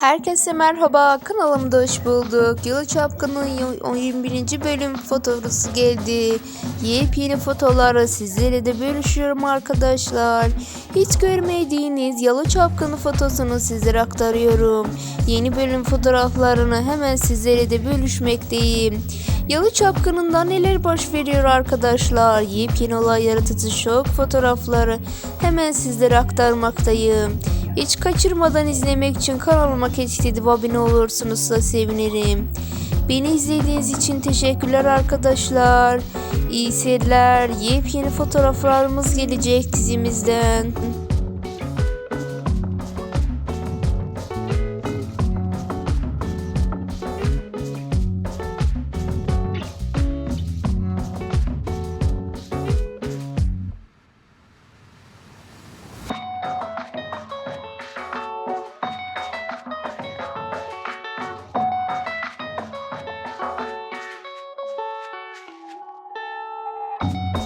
Herkese merhaba, kanalımda hoş bulduk. Yalı Çapkın'ın 21. bölüm fotoğrafı geldi. Yepyeni fotoğrafları sizlere de bölüşüyorum arkadaşlar. Hiç görmediğiniz Yalı Çapkın'ın fotosunu sizlere aktarıyorum. Yeni bölüm fotoğraflarını hemen sizlere de bölüşmekteyim. Yalı Çapkını'nda neler baş veriyor arkadaşlar? Yepyeni olay yaratıcı şok fotoğrafları hemen sizlere aktarmaktayım. Hiç kaçırmadan izlemek için kanalıma keşfedip abone olursunuz sevinirim. Beni izlediğiniz için teşekkürler arkadaşlar. İyi seyirler. Yepyeni fotoğraflarımız gelecek dizimizden. Bye.